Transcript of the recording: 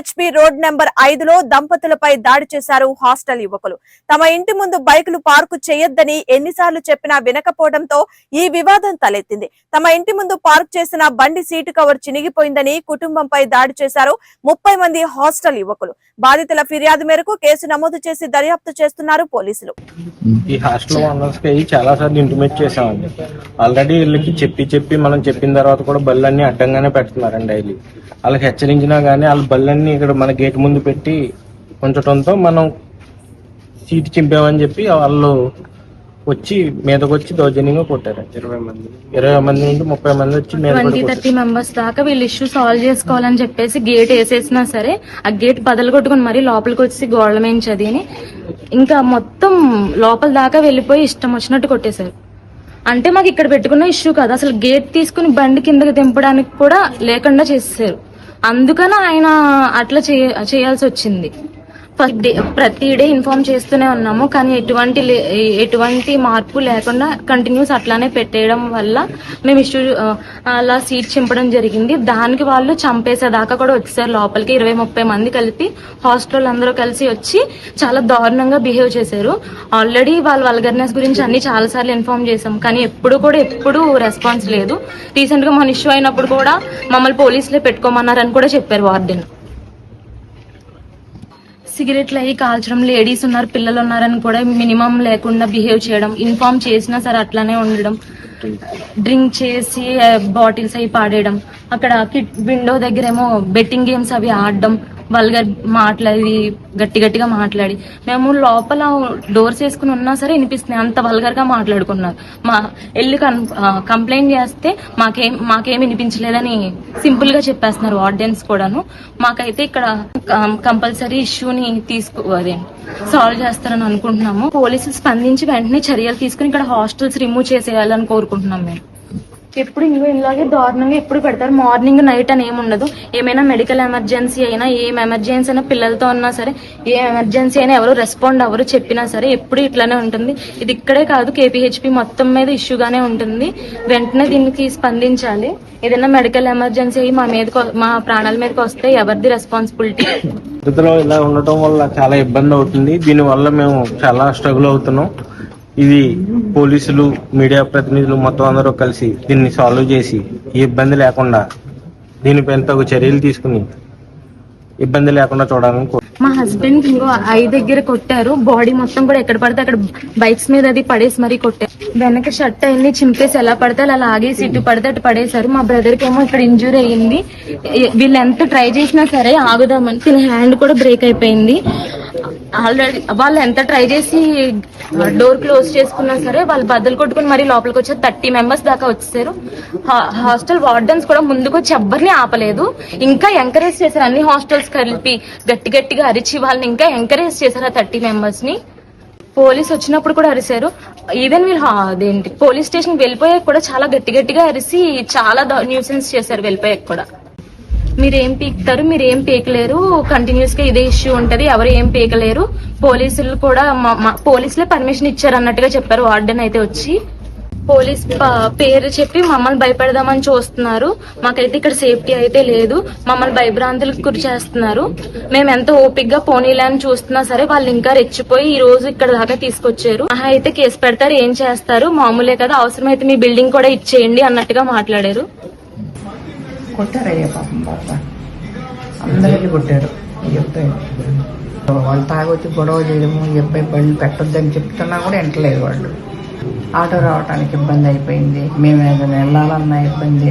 కేపీహెచ్పి road number ఐదులో దంపతులపై దాడి చేశారు హాస్టల్ యువకులు. తమ ఇంటి ముందు బైకులు పార్కు చేయొద్దని ఎన్నిసార్లు చెప్పినా వినకపోవడంతో ఈ వివాదం తలెత్తింది. తమ ఇంటి ముందు పార్క్ చేసిన బండి సీటు కవర్ చినిగిపోయిందని కుటుంబంపై దాడి చేశారు ముప్పై మంది హాస్టల్ యువకులు. బాధితుల ఫిర్యాదు మేరకు కేసు నమోదు చేసి దర్యాప్తు చేస్తున్నారు పోలీసులు. ఈ హాస్టల్ ఓనర్స్కి చాలా సార్లు ఇంటిమేట్ ఆల్రెడీ వీళ్ళకి చెప్పి చెప్పి మనం చెప్పిన తర్వాత కూడా బళ్ళన్నీ అడ్డంగానే పెడుతున్నారండి డైలీ. వాళ్ళకి హెచ్చరించినా గానీ వాళ్ళ బళ్ళన్నీ ఇక్కడ మన గేట్ ముందు పెట్టి ఉంచడంతో మనం సీట్ చింపామని చెప్పి వాళ్ళు వచ్చి మీదకి వచ్చి దౌర్జన్యంగా కొట్టారు. ఇరవై మంది. ఇరవై మంది నుండి ముప్పై మంది వచ్చి ట్వంటీ. థర్టీ మెంబర్స్ దాకా వీళ్ళు ఇష్యూ సాల్వ్ చేసుకోవాలని చెప్పేసి గేట్ వేసేసినా సరే ఆ గేట్ బదలు కొట్టుకుని మరీ లోపలికి వచ్చి గోడల మీద చదివి ఇంకా మొత్తం లోపల దాకా వెళ్ళిపోయి ఇష్టం వచ్చినట్టు కొట్టేశారు. అంటే మాకు ఇక్కడ పెట్టుకున్న ఇష్యూ కాదు. అసలు గేట్ తీసుకుని బండి కిందకి దింపడానికి కూడా లేకుండా చేసేసారు అందుకని ఆయన అట్లా చేయ- చేయాల్సి వచ్చింది ప్రతి డే ఇన్ఫార్మ్ చేస్తూనే ఉన్నాము. కానీ ఎటువంటి లే- ఎటువంటి మార్పు లేకుండా కంటిన్యూస్ అట్లానే పెట్టేయడం వల్ల మేము ఇష్యూ అలా సీట్ చింపడం జరిగింది. దానికి వాళ్ళు చంపేసేదాకా కూడా వచ్చేసారు. లోపలికి ఇరవై ముప్పై మంది కలిపి హాస్టల్ అందరూ కలిసి వచ్చి చాలా దారుణంగా బిహేవ్ చేశారు. ఆల్రెడీ వాళ్ళ వల్గర్నెస్ గురించి అన్ని చాలా సార్లు ఇన్ఫార్మ్ చేసాం కానీ ఎప్పుడు కూడా ఎప్పుడు రెస్పాన్స్ లేదు. రీసెంట్గా మన ఇష్యూ అయినప్పుడు కూడా మమ్మల్ని పోలీసులే పెట్టుకోమన్నారని కూడా చెప్పారు వార్డెన్. సిగరెట్లు అవి కాల్చడం లేడీస్ ఉన్నారు పిల్లలు ఉన్నారని కూడా మినిమం లేకుండా బిహేవ్ చేయడం ఇన్ఫార్మ్ చేసినా సరే అట్లానే ఉండడం డ్రింక్ చేసి బాటిల్స్ అవి పాడేయడం అక్కడ కిట్ విండో దగ్గర ఏమో బెట్టింగ్ గేమ్స్ అవి ఆడడం వల్గర్ మాట్లాడి గట్టి గట్టిగా మాట్లాడి. మేము లోపల డోర్స్ వేసుకుని ఉన్నా సరే వినిపిస్తున్నాయి అంత వల్గర్గా మాట్లాడుకున్నారు. మా వెళ్ళి కంప్లైంట్ చేస్తే మాకేం మాకేం వినిపించలేదని సింపుల్గా చెప్పేస్తున్నారు ఆర్డియన్స్ కూడాను. మాకైతే ఇక్కడ కంపల్సరీ ఇష్యూని తీసుకు అదే సాల్వ్ చేస్తారని అనుకుంటున్నాము. పోలీసులు స్పందించి వెంటనే చర్యలు తీసుకుని ఇక్కడ హాస్టల్స్ రిమూవ్ చేసేయాలని కోరుకుంటున్నాం మేము. ఎప్పుడు ఇంకో ఇలాగే దారుణంగా ఎప్పుడు పెడతారు? మార్నింగ్ నైట్ అని ఏమి ఉండదు. ఏమైనా మెడికల్ ఎమర్జెన్సీ అయినా ఏం ఎమర్జెన్సీ అయినా పిల్లలతో ఉన్నా సరే ఏ ఎమర్జెన్సీ అయినా ఎవరు రెస్పాండ్ ఎవరు చెప్పినా సరే ఎప్పుడు ఇట్లానే ఉంటుంది. ఇది ఇక్కడే కాదు కేపీహెచ్పి మొత్తం మీద ఇష్యూగానే ఉంటుంది. వెంటనే దీనికి స్పందించాలి. ఏదైనా మెడికల్ ఎమర్జెన్సీ అయ్యి మా మీదకి మా ప్రాణాల మీదకి వస్తే ఎవరిది రెస్పాన్సిబిలిటీ ఇలా ఉండటం వల్ల చాలా ఇబ్బంది అవుతుంది. దీని వల్ల మేము చాలా స్ట్రగుల్ అవుతున్నాం. ఇది పోలీసులు మీడియా ప్రతినిధులు మొత్తం అందరూ కలిసి దీన్ని సాల్వ్ చేసి ఏ ఇబ్బంది లేకుండా దీనిపైన తగు చర్యలు తీసుకుని ఇబ్బంది లేకుండా చూడాలని మా హస్బెండ్ ఇంకో ఐ దగ్గర కొట్టారు. బాడీ మొత్తం కూడా ఎక్కడ పడితే అక్కడ బైక్స్ మీద అది పడేసి మరీ కొట్టారు. వెనక షర్ట్ అన్ని చింపేసి ఎలా పడితే అలా లాగేసి ఇటు పడితే అటు పడేశారు. మా బ్రదర్కి ఏమో ఇక్కడ ఇంజూరీ అయ్యింది. వీళ్ళు ఎంత ట్రై చేసినా సరే ఆగుదామని తిన హ్యాండ్ కూడా బ్రేక్ అయిపోయింది. ఆల్రెడీ వాళ్ళు ఎంత ట్రై చేసి డోర్ క్లోజ్ చేసుకున్నా సరే వాళ్ళు బద్దలు కొట్టుకుని మరీ లోపలికి వచ్చారు థర్టీ మెంబర్స్ దాకా వచ్చేసారు. హా- హాస్టల్ వార్డెన్స్ కూడా ముందుకు వచ్చి ఎవ్వరిని ఆపలేదు. ఇంకా ఎంకరేజ్ చేశారు. అన్ని హాస్టల్స్ కలిపి గట్టి గట్టిగా అరిచి వాళ్ళని ఇంకా ఎంకరేజ్ చేశారు ఆ థర్టీ మెంబర్స్ని. పోలీస్ వచ్చినప్పుడు కూడా అరిశారు. ఈవెన్ వీళ్ళు అదేంటి పోలీస్ స్టేషన్ వెళ్ళిపోయాక కూడా చాలా గట్టి గట్టిగా అరిసి చాలా న్యూసెన్స్ చేశారు వెళ్ళిపోయాక కూడా. మీరు ఏం పీకుతారు మీరు ఏం పీకలేరు కంటిన్యూస్గా ఇదే ఇష్యూ ఉంటది ఎవరు ఏం పీకలేరు. పోలీసులు కూడా పోలీసులే పర్మిషన్ ఇచ్చారు అన్నట్టుగా చెప్పారు వార్డెన్ అయితే వచ్చి. పోలీస్ పేరు చెప్పి మమ్మల్ని భయపెడదామని చూస్తున్నారు. మాకైతే ఇక్కడ సేఫ్టీ అయితే లేదు మమ్మల్ని భయభ్రాంతులకు గురి చేస్తున్నారు. మేము ఎంత ఓపిక్గా చూస్తున్నా సరే వాళ్ళు ఇంకా రెచ్చిపోయి ఈ రోజు ఇక్కడ దాకా తీసుకొచ్చారు. మహా అయితే కేసు పెడతారు ఏం చేస్తారు? మామూలే కదా అవసరమైతే మీ బిల్డింగ్ కూడా ఇచ్చేయండి అన్నట్టుగా మాట్లాడారు. కొట్టారయ్యా పాపం పాప అందరికీ కొట్టారు. ఈ అబ్బాయి. వాళ్ళు తాగొచ్చి గొడవ చేయడము ఈ అబ్బాయి బళ్ళు పెట్టొద్దని చెప్తున్నా కూడా వింటలేదు వాళ్ళు. ఆటో రావడానికి ఇబ్బంది అయిపోయింది. మేము ఏదైనా వెళ్ళాలన్నా ఇబ్బంది.